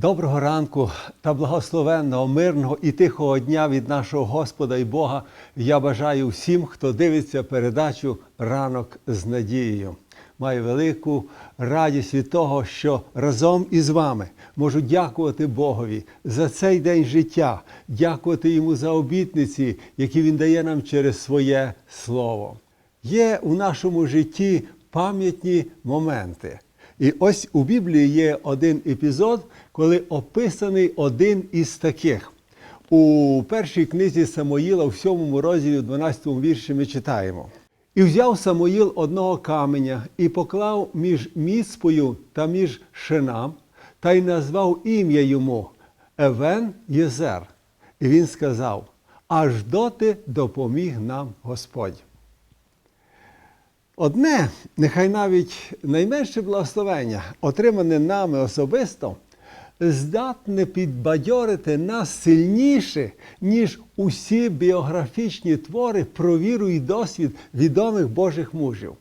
Доброго ранку та благословенного, мирного і тихого дня від нашого Господа і Бога. Я бажаю всім, хто дивиться передачу Ранок з надією. Маю велику радість від того, що разом із вами можу дякувати Богові за цей день життя, дякувати йому за обітниці, які він дає нам через своє слово. Є у нашому житті пам'ятні моменти. І ось у Біблії є один епізод, коли описаний один із таких. У першій книзі Самоїла, в 7 розділі, в 12 вірші ми читаємо. І взяв Самоїл одного каменя і поклав між міцпою та між шинам, та й назвав ім'я йому Евен Єзер. І він сказав: Аж доти допоміг нам Господь. Одне, нехай навіть найменше благословення, отримане нами особисто, здатне підбадьорити нас сильніше, ніж усі біографічні твори про віру і досвід відомих Божих мужів.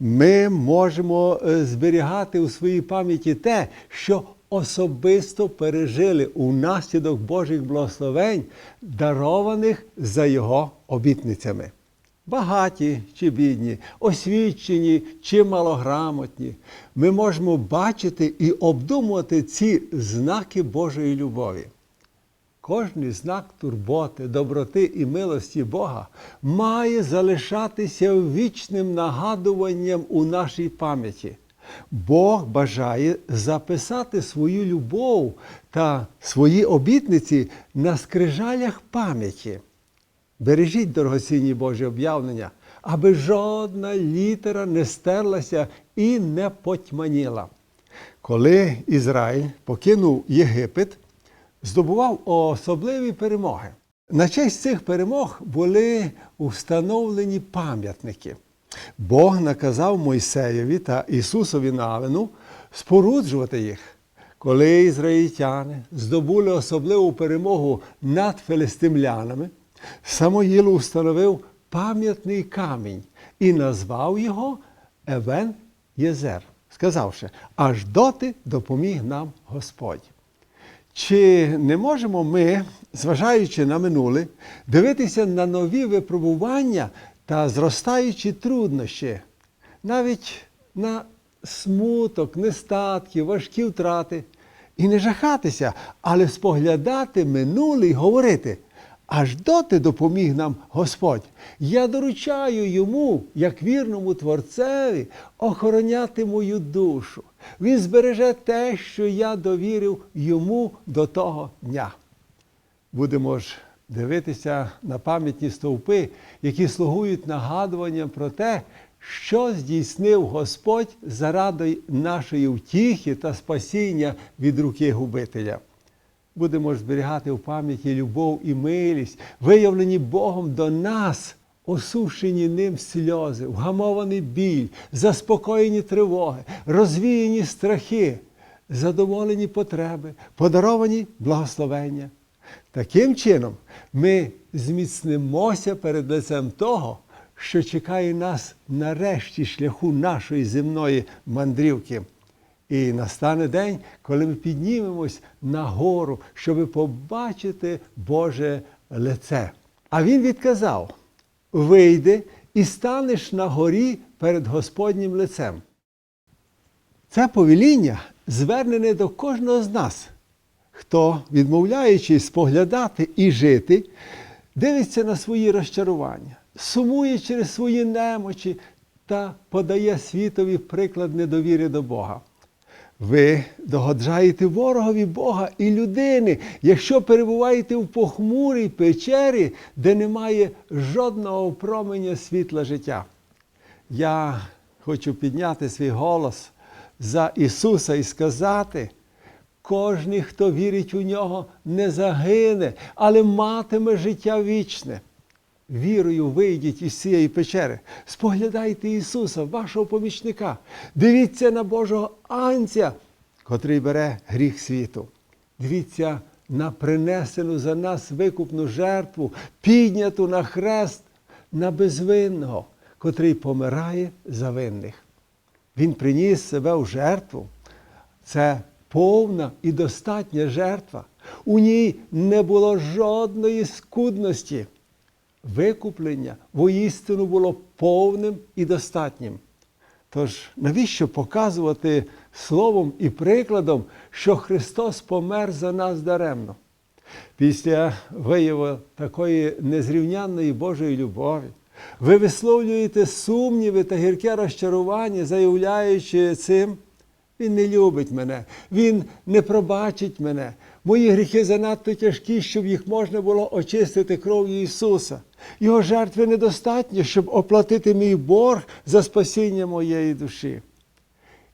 Ми можемо е, зберігати у своїй пам'яті те, що особисто пережили унаслідок Божих благословень, дарованих за його обітницями багаті чи бідні, освічені чи малограмотні, ми можемо бачити і обдумувати ці знаки Божої любові. Кожний знак турботи, доброти і милості Бога має залишатися вічним нагадуванням у нашій пам'яті. Бог бажає записати свою любов та свої обітниці на скрижалях пам'яті. Бережіть дорогоцінні Божі об'явлення, аби жодна літера не стерлася і не потьманіла. Коли Ізраїль покинув Єгипет, здобував особливі перемоги. На честь цих перемог були установлені пам'ятники. Бог наказав Мойсеєві та Ісусові Навину споруджувати їх. Коли ізраїльтяни здобули особливу перемогу над филистимлянами, Самоїл установив пам'ятний камінь і назвав його Евен Єзер, сказавши, аж доти допоміг нам Господь. Чи не можемо ми, зважаючи на минуле, дивитися на нові випробування та зростаючі труднощі, навіть на смуток, нестатки, важкі втрати, і не жахатися, але споглядати минуле і говорити. Аж доти допоміг нам Господь. Я доручаю йому, як вірному творцеві, охороняти мою душу. Він збереже те, що я довірив йому до того дня. Будемо ж дивитися на пам'ятні стовпи, які слугують нагадуванням про те, що здійснив Господь заради нашої втіхи та спасіння від руки губителя будемо зберігати в пам'яті любов і милість, виявлені Богом до нас, осушені ним сльози, вгамований біль, заспокоєні тривоги, розвіяні страхи, задоволені потреби, подаровані благословення. Таким чином, ми зміцнимося перед лицем того, що чекає нас нарешті шляху нашої земної мандрівки. І настане день, коли ми піднімемось на гору, щоб побачити Боже лице. А він відказав: вийди і станеш на горі перед Господнім лицем. Це повеління звернене до кожного з нас, хто, відмовляючись споглядати і жити, дивиться на свої розчарування, сумує через свої немочі та подає світові приклад недовіри до Бога. Ви догоджаєте ворогові Бога і людини, якщо перебуваєте в похмурій печері, де немає жодного променя світла життя. Я хочу підняти свій голос за Ісуса і сказати, кожний, хто вірить у нього, не загине, але матиме життя вічне. Вірою вийдіть із цієї печери, споглядайте Ісуса, вашого помічника, дивіться на Божого Анця, котрий бере гріх світу. Дивіться на принесену за нас викупну жертву, підняту на хрест на безвинного, котрий помирає за винних. Він приніс себе в жертву. Це повна і достатня жертва. У ній не було жодної скудності. Викуплення воістину було повним і достатнім. Тож навіщо показувати словом і прикладом, що Христос помер за нас даремно? Після вияву такої незрівнянної Божої любові, ви висловлюєте сумніви та гірке розчарування, заявляючи цим, Він не любить мене, Він не пробачить мене. Мої гріхи занадто тяжкі, щоб їх можна було очистити кров'ю Ісуса. Його жертви недостатньо, щоб оплатити мій борг за спасіння моєї душі.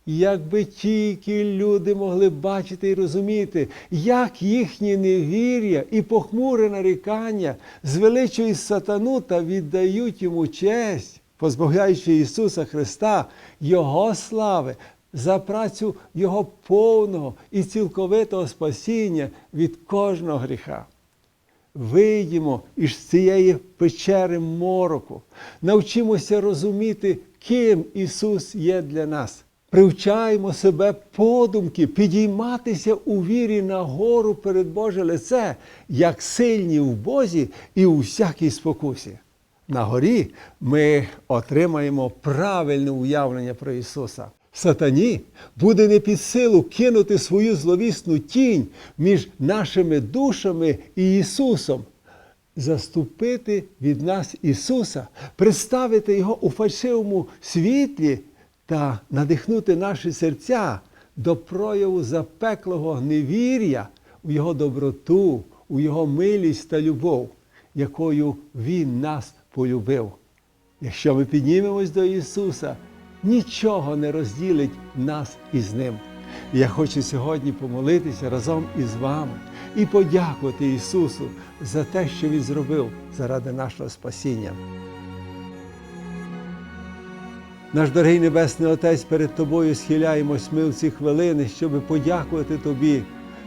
Якби тільки люди могли бачити і розуміти, як їхні невір'я і похмуре нарікання звеличують сатану та віддають йому честь, позбавляючи Ісуса Христа, Його слави, за працю Його повного і цілковитого спасіння від кожного гріха. Вийдімо із цієї печери мороку, навчимося розуміти, ким Ісус є для нас. Привчаємо себе подумки, підійматися у вірі на гору перед Боже лице, як сильні в Бозі і у всякій спокусі. На горі ми отримаємо правильне уявлення про Ісуса. Сатані буде не під силу кинути свою зловісну тінь між нашими душами і Ісусом, заступити від нас Ісуса, представити Його у фальшивому світлі та надихнути наші серця до прояву запеклого невір'я у Його доброту, у Його милість та любов, якою Він нас полюбив. Якщо ми піднімемось до Ісуса, нічого не розділить нас із Ним. Я хочу сьогодні помолитися разом із вами і подякувати Ісусу за те, що Він зробив заради нашого спасіння. Наш дорогий Небесний Отець, перед Тобою схиляємось ми в ці хвилини, щоб подякувати Тобі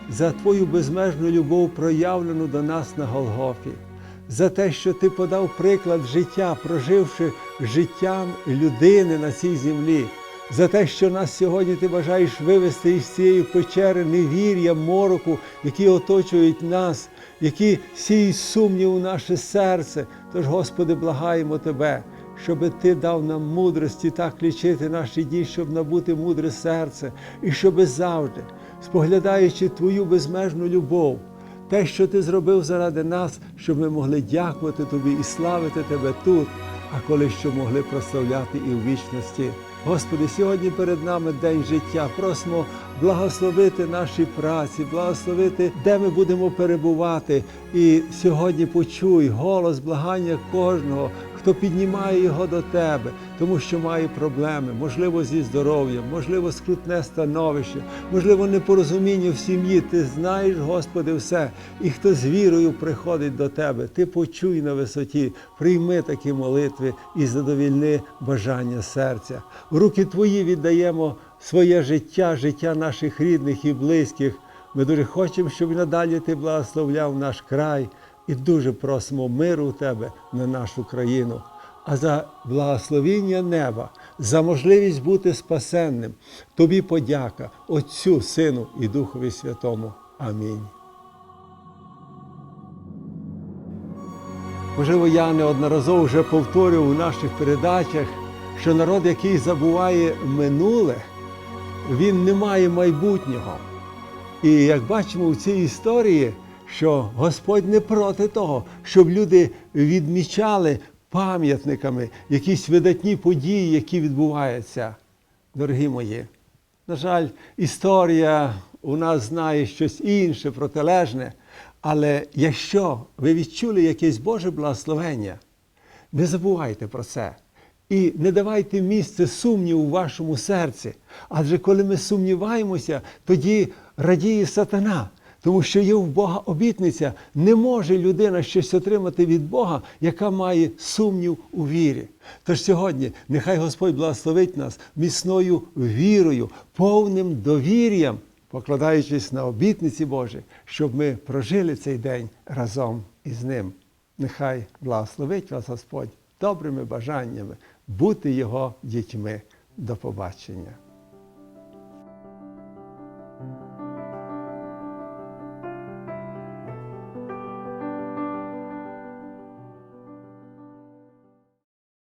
за Твою безмежну любов, проявлену до нас на Голгофі, за те, що Ти подав приклад життя, проживши життям людини на цій землі, за те, що нас сьогодні ти бажаєш вивести із цієї печери невір'я, мороку, які оточують нас, які сіють сумнів у наше серце. Тож, Господи, благаємо Тебе щоб Ти дав нам мудрості так лічити наші дні, щоб набути мудре серце, і щоб завжди, споглядаючи Твою безмежну любов, те, що Ти зробив заради нас, щоб ми могли дякувати Тобі і славити Тебе тут, а коли що могли прославляти і в вічності. Господи, сьогодні перед нами день життя. Просимо благословити наші праці, благословити, де ми будемо перебувати. І сьогодні почуй голос благання кожного, хто піднімає його до тебе, тому що має проблеми, можливо, зі здоров'ям, можливо, скрутне становище, можливо, непорозуміння в сім'ї. Ти знаєш, Господи, все. І хто з вірою приходить до тебе, ти почуй на висоті, прийми такі молитви і задовільни бажання серця. В руки Твої віддаємо своє життя, життя наших рідних і близьких. Ми дуже хочемо, щоб надалі ти благословляв наш край і дуже просимо миру у тебе на нашу країну. А за благословіння неба, за можливість бути спасенним, тобі подяка Отцю, Сину і Духові Святому. Амінь. Можливо, я неодноразово вже повторював у наших передачах, що народ, який забуває минуле, він не має майбутнього. І як бачимо в цій історії, що Господь не проти того, щоб люди відмічали пам'ятниками якісь видатні події, які відбуваються. Дорогі мої, на жаль, історія у нас знає щось інше, протилежне. Але якщо ви відчули якесь Боже благословення, не забувайте про це. І не давайте місце сумніву у вашому серці. Адже коли ми сумніваємося, тоді радіє сатана. Тому що є в Бога обітниця, не може людина щось отримати від Бога, яка має сумнів у вірі. Тож сьогодні нехай Господь благословить нас міцною вірою, повним довір'ям, покладаючись на обітниці Божі, щоб ми прожили цей день разом із ним. Нехай благословить вас Господь добрими бажаннями бути Його дітьми. До побачення.